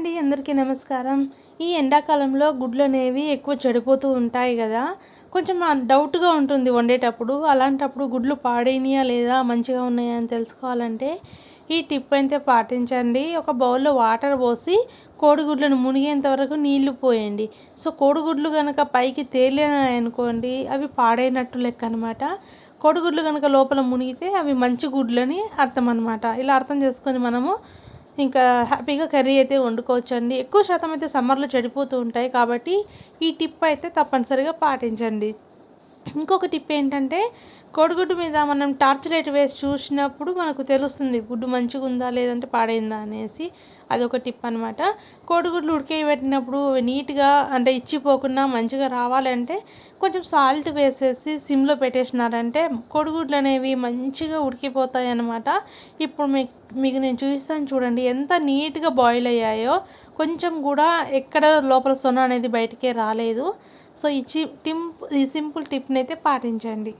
అండి అందరికీ నమస్కారం. ఈ ఎండాకాలంలో గుడ్లు అనేవి ఎక్కువ చెడిపోతూ ఉంటాయి కదా. కొంచెం డౌట్గా ఉంటుంది వండేటప్పుడు. అలాంటప్పుడు గుడ్లు పాడైనయా లేదా మంచిగా ఉన్నాయా అని తెలుసుకోవాలంటే ఈ టిప్ అయితే పాటించండి. ఒక బౌల్లో వాటర్ పోసి కోడిగుడ్లను మునిగేంత వరకు నీళ్ళు పోయండి. సో కోడిగుడ్లు కనుక పైకి తేలినాయనుకోండి అవి పాడైనట్టు లెక్క అనమాట కోడిగుడ్లు కనుక లోపల మునిగితే అవి మంచి గుడ్లని అర్థం అనమాట ఇలా అర్థం చేసుకొని మనము ఇంకా హ్యాపీగా కర్రీ అయితే వండుకోవచ్చండి. ఎక్కువ శాతం అయితే సమ్మర్లో చెడిపోతూ ఉంటాయి కాబట్టి ఈ టిప్ అయితే తప్పనిసరిగా పాటించండి. ఇంకొక టిప్ ఏంటంటే కోడిగుడ్డు మీద మనం టార్చ్ లైట్ వేసి చూసినప్పుడు మనకు తెలుస్తుంది గుడ్డు మంచిగా ఉందా లేదంటే పాడైందా అనేసి అదొక టిప్ అనమాట కోడిగుడ్లు ఉడికేయబెట్టినప్పుడు నీట్గా అంటే ఇచ్చిపోకుండా మంచిగా రావాలంటే కొంచెం సాల్ట్ వేసేసి సిమ్లో పెట్టేసినారంటే కోడిగుడ్లు అనేవి మంచిగా ఉడికిపోతాయి అనమాట ఇప్పుడు మీకు మీకు నేను చూపిస్తాను చూడండి ఎంత నీట్గా బాయిల్ అయ్యాయో కొంచెం కూడా ఎక్కడ లోపల సొన అనేది బయటికే రాలేదు. సో ఈ చి టింప్ ఈ సింపుల్ టిప్ని అయితే పాటించండి.